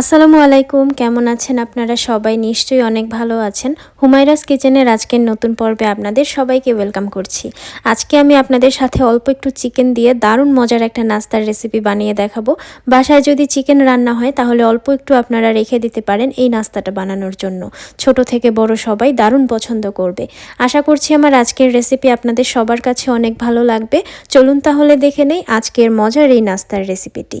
আসসালামু আলাইকুম, কেমন আছেন আপনারা? সবাই নিশ্চয়ই অনেক ভালো আছেন। হুমায়রাস কিচেনের আজকের নতুন পর্বে আপনাদের সবাইকে ওয়েলকাম করছি। আজকে আমি আপনাদের সাথে অল্প একটু চিকেন দিয়ে দারুণ মজার একটা নাস্তার রেসিপি বানিয়ে দেখাবো। বাসায় যদি চিকেন রান্না হয়, তাহলে অল্প একটু আপনারা রেখে দিতে পারেন এই নাস্তাটা বানানোর জন্য। ছোট থেকে বড় সবাই দারুণ পছন্দ করবে। আশা করছি আমার আজকের রেসিপি আপনাদের সবার কাছে অনেক ভালো লাগবে। চলুন তাহলে দেখে নেই আজকের মজার এই নাস্তার রেসিপিটি।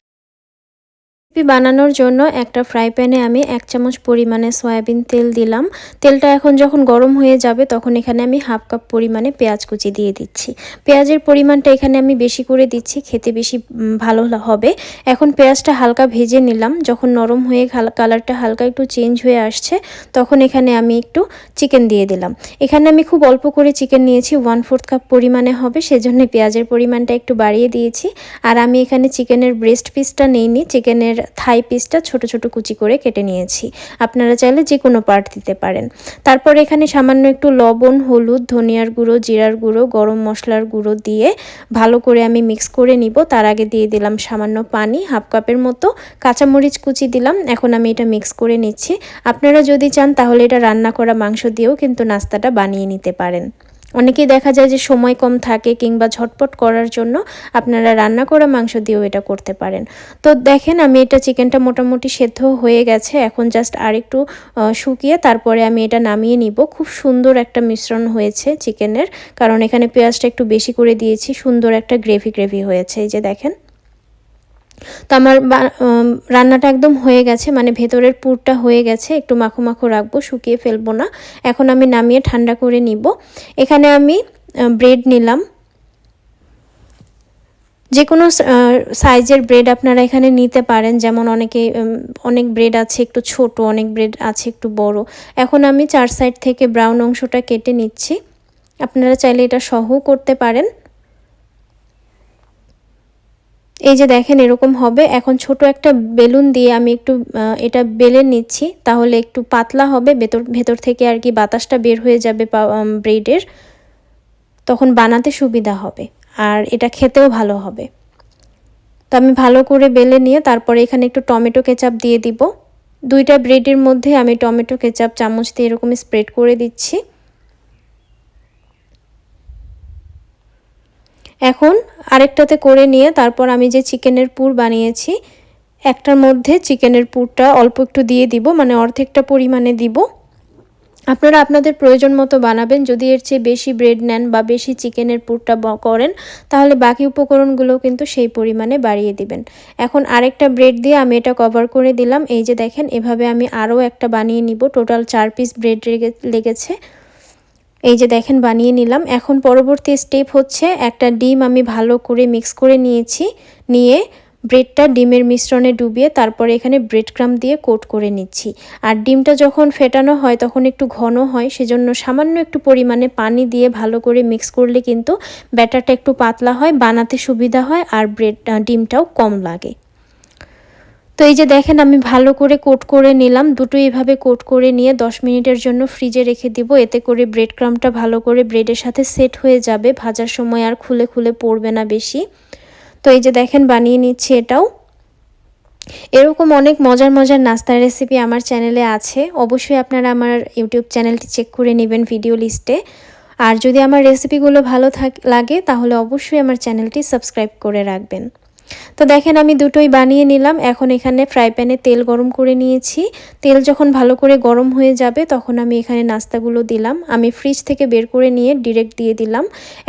রেসিপি বানানোর জন্য একটা ফ্রাই প্যানে আমি এক চামচ পরিমাণে সয়াবিন তেল দিলাম। তেলটা এখন যখন গরম হয়ে যাবে, তখন এখানে আমি হাফ কাপ পরিমাণে পেঁয়াজ কুচি দিয়ে দিচ্ছি। পেঁয়াজের পরিমাণটা এখানে আমি বেশি করে দিচ্ছি, খেতে বেশি ভালো হবে। এখন পেঁয়াজটা হালকা ভেজে নিলাম। যখন নরম হয়ে কালারটা হালকা একটু চেঞ্জ হয়ে আসছে, তখন এখানে আমি একটু চিকেন দিয়ে দিলাম। এখানে আমি খুব অল্প করে চিকেন নিয়েছি ওয়ান ফোর্থ কাপ পরিমাণে হবে, সেজন্য পেঁয়াজের পরিমাণটা একটু বাড়িয়ে দিয়েছি। আর আমি এখানে চিকেনের ব্রেস্ট পিসটা নিইনি, চিকেনের থাই পিসটা ছোট ছোট কুচি করে কেটে নিয়েছি। আপনারা চাইলে যে কোনো পার্ট দিতে পারেন। তারপর এখানে সামান্য একটু লবণ, হলুদ, ধনিয়ার গুঁড়ো, জিরার গুঁড়ো, গরম মশলার গুঁড়ো দিয়ে ভালো করে আমি মিক্স করে নিব। তার আগে দিয়ে দিলাম সামান্য পানি হাফ কাপের মতো কাঁচামরিচ কুচি দিলাম। এখন আমি এটা মিক্স করে নিচ্ছি। আপনারা যদি চান তাহলে এটা রান্না করা মাংস দিয়েও কিন্তু নাস্তাটা বানিয়ে নিতে পারেন। অনেকেই দেখা যায় যে সময় কম থাকে কিংবা ঝটপট করার জন্য আপনারা রান্না করা মাংস দিয়েও এটা করতে পারেন। তো দেখেন আমি এটা চিকেনটা মোটামুটি সেদ্ধ হয়ে গেছে। এখন জাস্ট আরেকটু শুকিয়ে তারপরে আমি এটা নামিয়ে নিব। খুব সুন্দর একটা মিশ্রণ হয়েছে চিকেনের। কারণ এখানে পেঁয়াজটা একটু বেশি করে দিয়েছি। সুন্দর একটা গ্রেভি গ্রেভি হয়েছে। এই যে দেখেন। তো আমার রান্নাটা একদম হয়ে গেছে মানে ভেতরের পুরটা হয়ে গেছে, একটু মাখো মাখো রাখব, শুকিয়ে ফেলব না। এখন আমি নামিয়ে ঠান্ডা করে নিব। এখানে আমি ব্রেড নিলাম। যে কোনো সাইজের ব্রেড আপনারা এখানে নিতে পারেন, যেমন অনেকে অনেক ব্রেড আছে একটু ছোট, অনেক ব্রেড আছে একটু বড়। এখন আমি চার সাইড থেকে ব্রাউন অংশটা কেটে নিচ্ছি। আপনারা চাইলে এটা সহও করতে পারেন। এই যে দেখেন এরকম হবে, এখন ছোট একটা বেলুন দিয়ে আমি একটু এটা বেলে নিচ্ছি, তাহলে একটু পাতলা হবে, ভেতর ভেতর থেকে আর কি বাতাসটা বের হয়ে যাবে ব্রেডের, তখন বানাতে সুবিধা হবে, আর এটা খেতেও ভালো হবে। তো আমি ভালো করে বেলে নিয়ে তারপরে এখানে একটু টমেটো কেচাপ দিয়ে দিব। দুইটা ব্রেডের মধ্যে আমি টমেটো কেচাপ চামচ দিয়ে এরকম স্প্রেড করে দিচ্ছি। এখন আরেকটাতে করে নিয়ে তারপর আমি যে চিকেনের পুর বানিয়েছি, একটার মধ্যে চিকেনের পুরটা অল্প একটু দিয়ে দিব মানে অর্ধেকটা পরিমাণে দিব। আপনারা আপনাদের প্রয়োজন মতো বানাবেন, যদি এর চেয়ে বেশি ব্রেড নেন বা বেশি চিকেনের পুরটা করেন, তাহলে বাকি উপকরণগুলো কিন্তু সেই পরিমাণে বাড়িয়ে দিবেন। এখন আরেকটা ব্রেড দিয়ে আমি এটা কভার করে দিলাম। এই যে দেখেন, এভাবে আমি আরও একটা বানিয়ে নিব। টোটাল চার পিস ব্রেড লেগেছে। এই যে দেখেন, বানিয়ে নিলাম। এখন পরবর্তী স্টেপ হচ্ছে একটা ডিম আমি ভালো করে মিক্স করে নিয়েছি। নিয়ে ব্রেডটা ডিমের মিশ্রণে ডুবিয়ে তারপরে এখানে ব্রেড ক্রাম দিয়ে কোট করে নিচ্ছি। আর ডিমটা যখন ফেটানো হয়, তখন একটু ঘন হয়, সেজন্য সামান্য একটু পরিমাণে পানি দিয়ে ভালো করে মিক্স করলে কিন্তু ব্যাটারটা একটু পাতলা হয়, বানাতে সুবিধা হয়, আর ব্রেড ডিমটাও কম লাগে। তো এই যে দেখেন, আমি ভালো করে কোট করে নিলাম। দুটো এভাবে কোট করে নিয়ে 10 মিনিটের জন্য ফ্রিজে রেখে দিব। এতে করে ব্রেড ক্রামটা ভালো করে ব্রেডের সাথে সেট হয়ে যাবে। ভাজার সময় আর খুলে খুলে পড়বে না বেশি। তো এই যে দেখেন, বানিয়ে নিচ্ছি এটাও। এরকম অনেক মজার মজার নাস্তার রেসিপি আমার চ্যানেলে আছে। অবশ্যই আপনারা আমার ইউটিউব চ্যানেলটি চেক করে নেবেন ভিডিও লিস্টে আর যদি আমার রেসিপিগুলো ভালো থাক, লাগে, তাহলে অবশ্যই আমার চ্যানেলটি সাবস্ক্রাইব করে রাখবেন। তো দেখেন আমি দুটোই বানিয়ে নিলাম। এখন এখানে ফ্রাই প্যানে তেল গরম করে নিয়েছি। তেল যখন ভালো করে গরম হয়ে যাবে তখন আমি এখানে নাস্তাগুলো দিলাম। আমি ফ্রিজ থেকে বের করে নিয়ে ডিরেক্ট দিয়ে দিলাম।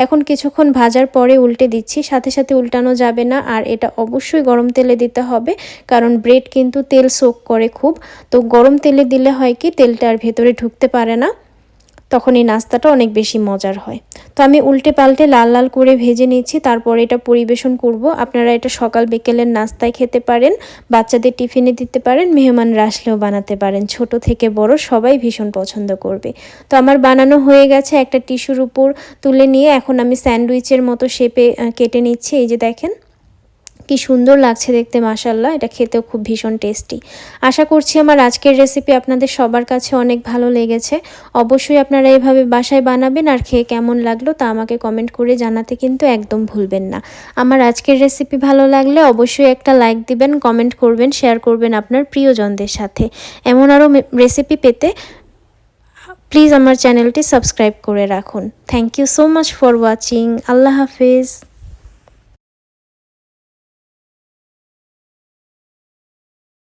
এখন কিছুক্ষণ ভাজার পরে উল্টে দিচ্ছি। সাথে সাথে উল্টানো যাবে না আর এটা অবশ্যই গরম তেলে দিতে হবে কারণ ব্রেড কিন্তু তেল সোক করে খুব। তো গরম তেলে দিলে হয় কি তেলটা আর ভেতরে ঢুকতে পারে না। তখন এই নাস্তাটা অনেক বেশি মজার হয়। তো আমি উল্টে পাল্টে লাল লাল করে ভেজে নিচ্ছি, তারপর এটা পরিবেশন করব। আপনারা এটা সকাল বিকেলের নাস্তায় খেতে পারেন, বাচ্চাদের টিফিনে দিতে পারেন মেহমানরা রাসলেও বানাতে পারেন। ছোট থেকে বড় সবাই ভীষণ পছন্দ করবে। তো আমার বানানো হয়ে গেছে একটা টিস্যুর উপর তুলে নিয়ে, এখন আমি স্যান্ডউইচের মতো শেপে কেটে নিচ্ছি, এই যে দেখেন। কি সুন্দর লাগছে দেখতে মাসাল্লাহ এটা খেতেও খুব ভীষণ টেস্টি আশা করছি আমার আজকের রেসিপি আপনাদের সবার কাছে অনেক ভালো লেগেছে। অবশ্যই আপনারা এভাবে বাসায় বানাবেন আর খেয়ে কেমন লাগল তা আমাকে কমেন্ট করে জানাতে কিন্তু একদম ভুলবেন না। আমার আজকের রেসিপি ভালো লাগলে অবশ্যই একটা লাইক দিবেন কমেন্ট করবেন শেয়ার করবেন আপনার প্রিয়জনদের সাথে। এমন আরও রেসিপি পেতে প্লিজ আমার চ্যানেলটি সাবস্ক্রাইব করে রাখুন। Thank you so much for watching Allah Hafiz.